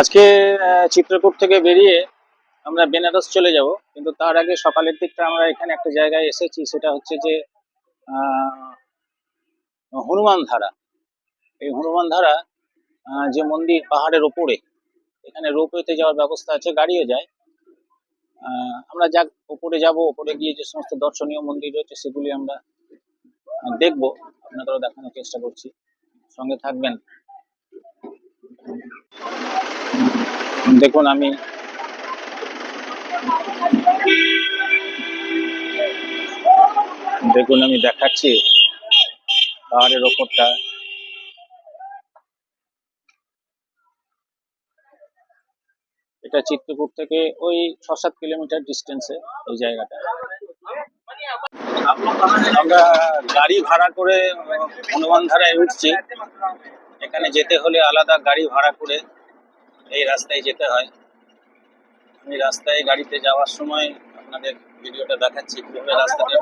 আজকে চিত্রকূট থেকে বেরিয়ে আমরা বেনারস চলে যাব। কিন্তু তার আগে সকালের দিকটা আমরা এখানে একটা জায়গায় এসেছি, সেটা হচ্ছে যে হনুমান ধারা। এই হনুমান ধারা যে মন্দির পাহাড়ের ওপরে, এখানে রোপওয়েতে যাওয়ার ব্যবস্থা আছে, গাড়িও যায়। আমরা যাক, ওপরে যাব, ওপরে গিয়ে যে সমস্ত দর্শনীয় মন্দির রয়েছে, সেগুলি আমরা দেখব। আপনাদেরও দেখানোর চেষ্টা করছি। সঙ্গে থাকবেন। দেখুন, আমি দেখুন, আমি দেখাচ্ছি পাহাড়ের ওপরটা। এটা চিত্রকূট থেকে ওই ছ সাত কিলোমিটার ডিস্টেন্সে এই জায়গাটা। আমরা গাড়ি ভাড়া করে হনুমান ধারায় উঠছি। এখানে যেতে হলে আলাদা গাড়ি ভাড়া করে এই রাস্তায় যেতে হয়। আমি রাস্তায় গাড়িতে যাওয়ার সময় আপনাদের ভিডিওটা দেখাচ্ছি কীভাবে রাস্তাটা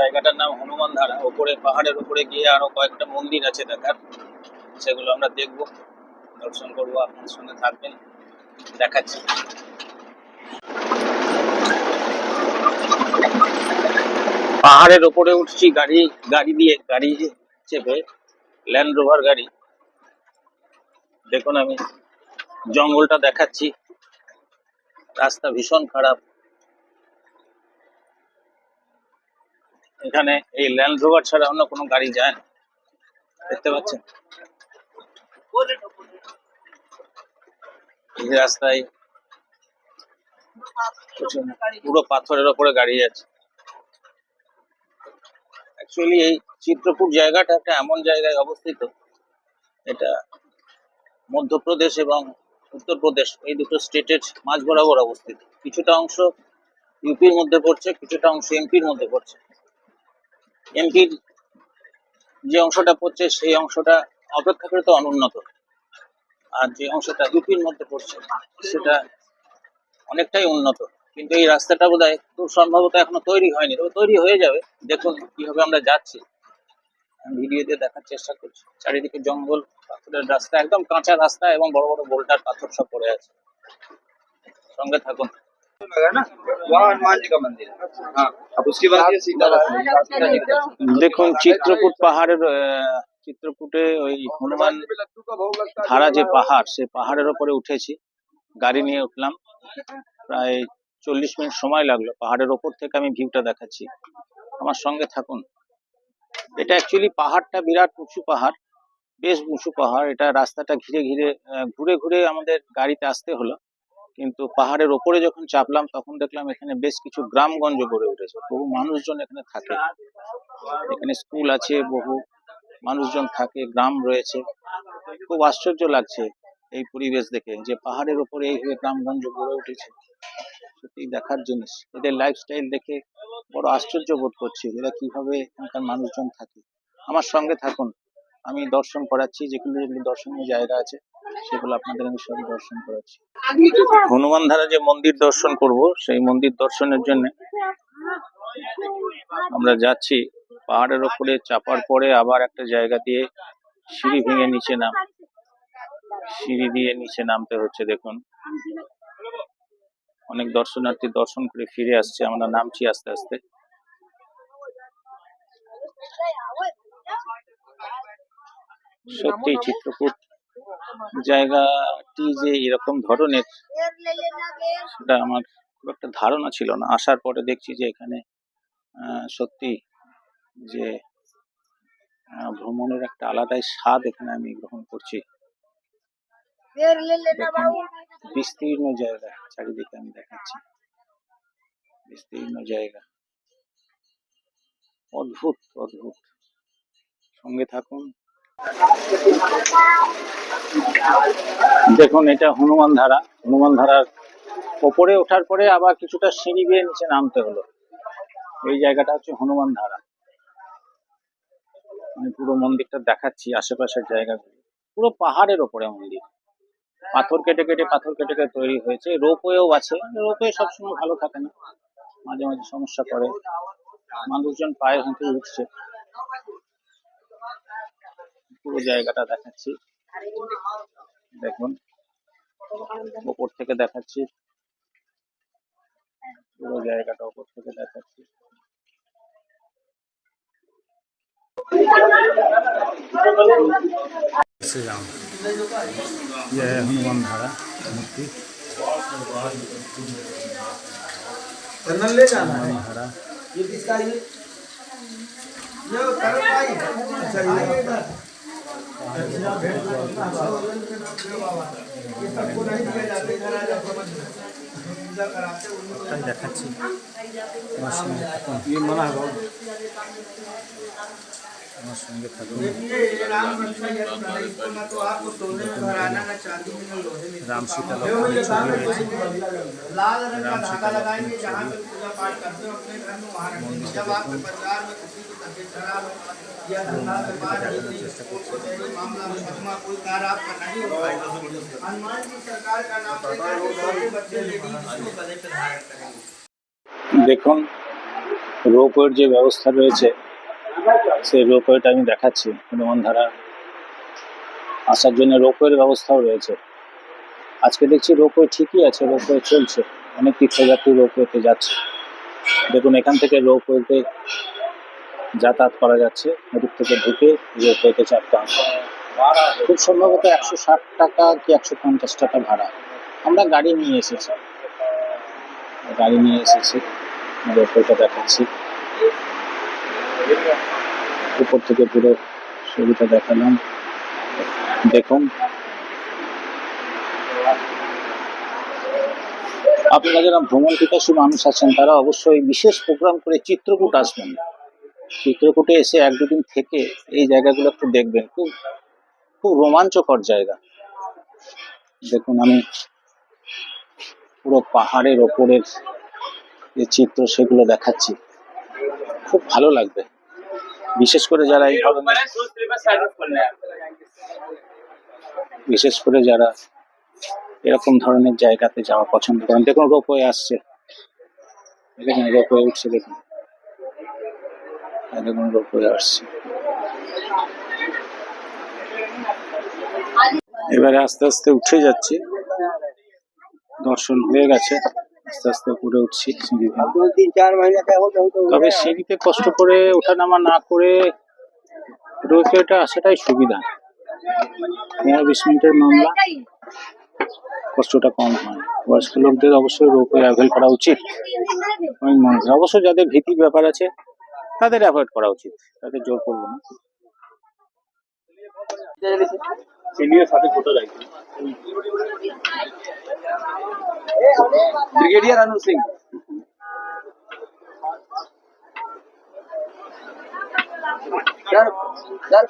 জায়গাটার নাম হনুমান ধারা ওপরে পাহাড়ের উপরে গিয়ে আরও কয়েকটা মন্দির আছে দেখার। সেগুলো আমরা দেখব দর্শন করব আপনার সঙ্গে থাকবেন দেখাচ্ছি। পাহাড়ের ওপরে উঠছি গাড়ি গাড়ি দিয়ে গাড়ি চেপে। ল্যান্ড রোভার গাড়ি। দেখুন আমি জঙ্গলটা দেখাচ্ছি। রাস্তা ভীষণ খারাপ। এখানে এই ল্যান্ড রোভার ছাড়া অন্য কোনো গাড়ি যায় না। দেখতে পাচ্ছেন? এই রাস্তায় পুরো পাথরের ওপরে গাড়ি আছে। অ্যাকচুয়ালি এই চিত্রকূট জায়গাটা একটা এমন জায়গায় অবস্থিত। এটা মধ্যপ্রদেশ এবং উত্তরপ্রদেশ, এই দুটো স্টেটের মাঝ বরাবর অবস্থিত। কিছুটা অংশ ইউপির মধ্যে পড়ছে, কিছুটা অংশ এমপির মধ্যে পড়ছে। এমপির যে অংশটা পড়ছে, সেই অংশটা অপেক্ষাকৃত অনুন্নত। আর যে অংশটা ইউপির মধ্যে পড়ছে, সেটা অনেকটাই উন্নত। কিন্তু এই রাস্তাটা বোধ হয় সম্ভবত এখনও তৈরি হয়নি। তবে তৈরি হয়ে যাবে। দেখুন কীভাবে আমরা যাচ্ছি। ভিডিওতে দেখার চেষ্টা করছি। চারিদিকে জঙ্গল, পাথরের রাস্তা, একদম কাঁচা রাস্তা এবং বড় বড় বোল্টার পাথর সব পড়ে আছে। সঙ্গে থাকুন। দেখুন চিত্রকূট পাহাড়ের চিত্রকূটে ওই হনুমান ধারা যে পাহাড়, সে পাহাড়ের ওপরে উঠেছি। গাড়ি নিয়ে উঠলাম। প্রায় চল্লিশ মিনিট সময় লাগল। পাহাড়ের ওপর থেকে আমি ভিউটা দেখাচ্ছি। আমার সঙ্গে থাকুন। এটা অ্যাকচুয়ালি পাহাড়টা বিরাট উঁচু পাহাড়। বেশ উঁচু পাহাড়। এটা রাস্তাটা ঘিরে ঘিরে ঘুরে ঘুরে আমাদের গাড়িতে আসতে হলো। কিন্তু পাহাড়ের ওপরে যখন চাপলাম, তখন দেখলাম এখানে বেশ কিছু গ্রামগঞ্জ গড়ে উঠেছে। বহু মানুষজন এখানে থাকে। এখানে স্কুল আছে, বহু মানুষজন থাকে, গ্রাম রয়েছে। খুব আশ্চর্য লাগছে এই পরিবেশ দেখে যে পাহাড়ের ওপরে এইভাবে গ্রামগঞ্জ গড়ে উঠেছে। সত্যি দেখার জিনিস এদের লাইফস্টাইল দেখে বড় আশ্চর্য বোধ করছি এরা কীভাবে এখানকার মানুষজন থাকে। আমার সঙ্গে থাকুন। আমি দর্শন করাচ্ছি যেগুলো যেগুলো দর্শনীয় জায়গা আছে, সেগুলো আপনাদের আমি সব দর্শন করাচ্ছি। হনুমান ধারা যে মন্দির দর্শন করব, সেই মন্দির দর্শনের জন্য আমরা যাচ্ছি। পাহাড়ের ওপরে চাপার পরে আবার একটা জায়গা দিয়ে সিঁড়ি ভেঙে নিচে নাম সিঁড়ি দিয়ে নিচে নামতে হচ্ছে, দেখুন। অনেক দর্শনার্থী দর্শন করে ফিরে আসছে। আমরা নামছি আস্তে আস্তে। সত্যি চিত্রকূট জায়গাটি যে এরকম ধরনের, সেটা আমার খুব একটা ধারণা ছিল না। আসার পরে দেখছি যে এখানে সত্যি যে ভ্রমণের একটা আলাদাই স্বাদ এখানে আমি গ্রহণ করছি। বিস্তীর্ণ জায়গা, চারিদিকে আমি দেখাচ্ছি। বিস্তীর্ণ জায়গা। অদ্ভুত অদ্ভুত। সঙ্গে থাকুন। দেখুন, এটা হনুমান ধারা। হনুমান ধারার ওপরে ওঠার পরে আবার কিছুটা সিঁড়ি বেয়ে নিচে নামতে হলো। এই জায়গাটা হচ্ছে হনুমান ধারা। আমি পুরো মন্দিরটা দেখাচ্ছি, আশেপাশের জায়গাগুলো। পুরো পাহাড়ের ওপরে মন্দির। পাথর কেটে কেটে, পাথর কেটে কেটে তৈরি হয়েছে। রোপওয়েও আছে। রোপওয়ে সবসময় ভালো থাকে না। মাঝে মাঝে সমস্যা করে। মানুষজন পায়ে হেঁটে উঠছে। পুরো জায়গাটা দেখাচ্ছি। দেখুন। ওপর থেকে দেখাচ্ছি। পুরো জায়গাটা ওপর থেকে দেখাচ্ছি। শ্রীরাম। यह है हनुमान धारा मूर्ति ले जाना है। ये किसका ये अच्छा, ये भाई ये सबको नहीं दिया जाते समझ जब आपके परिवार में किसी की तबीयत खराब हो या धंधा व्यापार नहीं कोई कोई मामला मुकदमा कोई कार्य आपका नहीं দেখুন, রোপওয়ের যে ব্যবস্থা রয়েছে, সেই রোপওয়েটা আমি দেখাচ্ছি, হনুমান ধারা আসার জন্য রোপওয়ের ব্যবস্থাও রয়েছে। আজকে দেখছি রোপওয়ে ঠিকই আছে, রোপওয়ে চলছে, অনেক তীর্থযাত্রী রোপওয়েতে যাচ্ছে। দেখুন, এখান থেকে রোপওয়েতে যাতায়াত করা যাচ্ছে, নদীর থেকে ঢুকে রোপওয়েতে চাপতে হবে। খুব সম্ভবত একশো ষাট টাকা কি একশো পঞ্চাশ টাকা ভাড়া। আমরা গাড়ি নিয়ে এসেছি। গাড়ি নিয়ে এসেছি রোপওয়েটা দেখাচ্ছি। উপর থেকে পুরো ছবিটা দেখালাম। দেখুন। আপনারা যারা ভ্রমণ পিপাসী মানুষ আছেন, তারা অবশ্যই বিশেষ প্রোগ্রাম করে চিত্রকূট আসবেন। চিত্রকূটে এসে এক দুদিন থেকে এই জায়গাগুলো একটু দেখবেন। খুব খুব রোমাঞ্চকর জায়গা। দেখুন আমি পুরো পাহাড়ের ওপরের যে চিত্র সেগুলো দেখাচ্ছি। খুব ভালো লাগবে। বিশেষ করে যারা এই ধরনের বিশেষ করে যারা এরকম ধরনের জায়গাতে যাওয়া পছন্দ করেন। দেখুন রোপওয়ে আসছে। দেখুন রোপওয়ে উঠছে, দেখুন। এই দেখুন রোপওয়ে আসছে। এবারে আস্তে আস্তে উঠে যাচ্ছি। দর্শন হয়ে গেছে। আস্তে আস্তে উপরে উঠছি তবে সিঁড়িতে কষ্ট করে ওঠানামা না করে রোপওয়েটা আসাটাই সুবিধা। পনেরো বিশ মিনিটের মামলা। কষ্টটা কম হয়। বয়স্ক লোকদের অবশ্যই রোপওয়ে অ্যাভেল করা উচিত। আমি মনে করি অবশ্য যাদের ভীতির ব্যাপার আছে, তাদের অ্যাভয়েড করা উচিত। তাদের জোর করব না। সিনিয়র সাথে ফটো রাখি brigadier Anand Singh Dar, dar.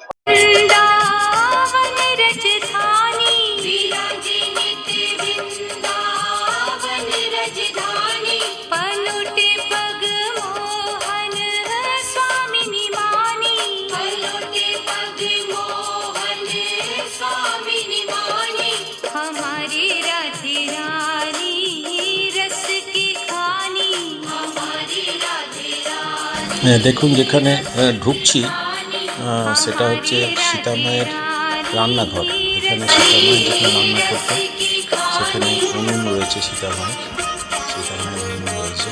দেখুন যেখানে ঢুকছি আহ, সেটা হচ্ছে সীতামায়ের রান্নাঘর। এখানে সীতামায়ের যেখানে রান্না করতো সেখানে উনুন রয়েছে সীতামায়ের সীতামায়ের উনুন রয়েছে।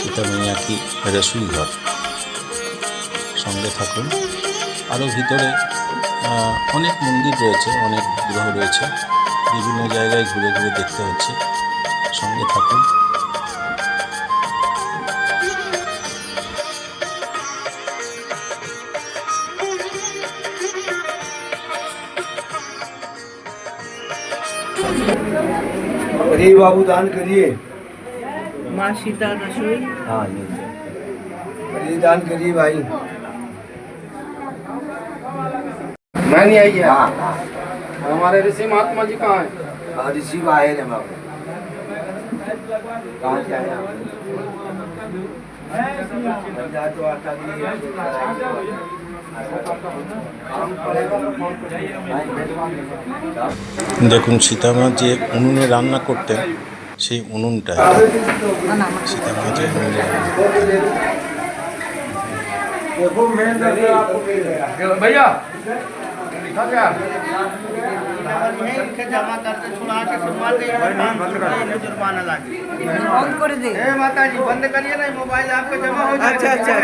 সীতামায়ের আর কি রসুই ঘর সঙ্গে থাকুন। আরও ভিতরে অনেক মন্দির রয়েছে অনেক গ্রহ রয়েছে। বিভিন্ন জায়গায় ঘুরে ঘুরে দেখতে হচ্ছে। সঙ্গে থাকুন। अरे बाबू दान करिए। माँ सीता रसोई हाँ ये। अरे दान करिए भाई। मैं नहीं आई है। हाँ। हाँ हमारे ऋषि महात्मा जी कहाँ हैं? हाँ ऋषि बाहर है बाबू। कहाँ से आए आप? पंचायत तो आता नहीं है काम पड़ेगा तो फोन करिएगा দেখুন সীতামা যে উনুনে রান্না করতেন সেই উনুনটা সীতামা যে উনুনে রান্না করতেন। देखो मेन दरबार आपको मिल गया भैया है इनके जमा करके छुड़ा के सुनवा के इन्हें जुर्माना लागे बंद করে দে ए माता जी बंद करिए ना मोबाइल आपके जमा हो जाएगा अच्छा अच्छा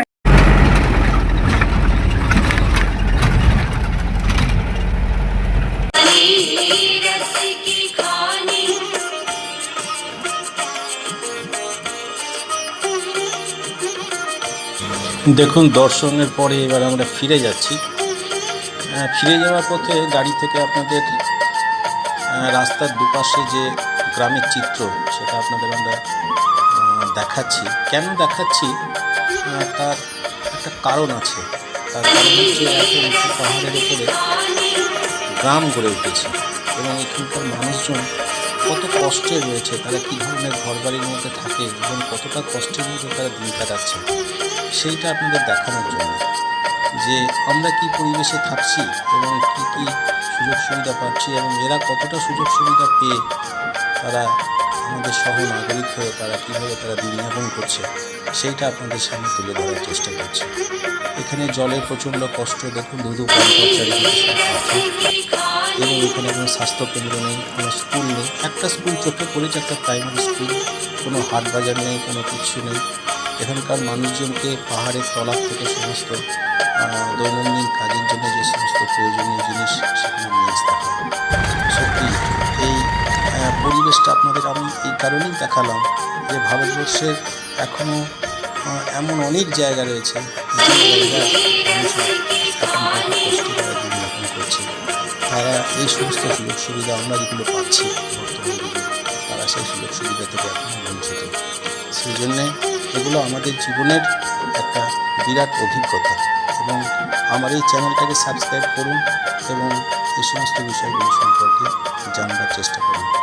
দেখুন, দর্শনের পরে এবার আমরা ফিরে যাচ্ছি। ফিরে যাওয়ার পথে গাড়ি থেকে আপনাদের রাস্তার দুপাশে যে গ্রামের চিত্র, সেটা আপনাদের আমরা দেখাচ্ছি। কেন দেখাচ্ছি? তার একটা কারণ আছে। তার কারণ হচ্ছে উঁচু পাহাড়ের উপরে গ্রাম গড়ে উঠেছে এবং এখানকার মানুষজন কত কষ্টে রয়েছে, তারা কী ধরনের ঘরবাড়ির মধ্যে থাকে এবং কতটা কষ্টের মধ্যে তারা দিন কাটাচ্ছে। সেইটা আপনাদের দেখানোর জন্য যে আমরা কি পরিবেশে থাকছি এবং কি কি সুযোগ সুবিধা পাচ্ছি এবং এরা কতটা সুযোগ সুবিধা পেয়ে তারা আমাদের সহ নাগরিক হয়ে তারা কীভাবে তারা দিনযাপন করছে, সেইটা আপনাদের সামনে তুলে ধরার চেষ্টা করছে। এখানে জলের প্রচণ্ড কষ্ট, দেখুন পাথর। এবং এখানে কোনো স্বাস্থ্যকেন্দ্র নেই, কোনো স্কুল নেই। একটা স্কুল চোখে পড়েছে, একটা প্রাইমারি স্কুল কোনো হাট বাজার নেই, কোনো কিছু নেই। এখানকার মানুষজনকে পাহাড়ের তলার থেকে সমস্ত দৈনন্দিন কাজের জন্য যে সমস্ত প্রয়োজনীয় জিনিস সেখানে নিয়ে আসতে হয়। সত্যি, এই পরিবেশটা আপনাদের আমি এই কারণেই দেখালাম যে ভারতবর্ষের এখনও এমন অনেক জায়গা রয়েছে তারা এই সমস্ত সুযোগ সুবিধা আমরা যেগুলো পাচ্ছি বর্তমান, তারা সেই সুযোগ সুবিধা থেকে এখনও বঞ্চিত। সেই জন্যে এগুলো আমাদের জীবনের একটা বিরাট অভিজ্ঞতা। এবং আমার এই চ্যানেলটাকে সাবস্ক্রাইব করুন এবং এই সমস্ত বিষয়গুলো সম্পর্কে জানবার চেষ্টা করুন।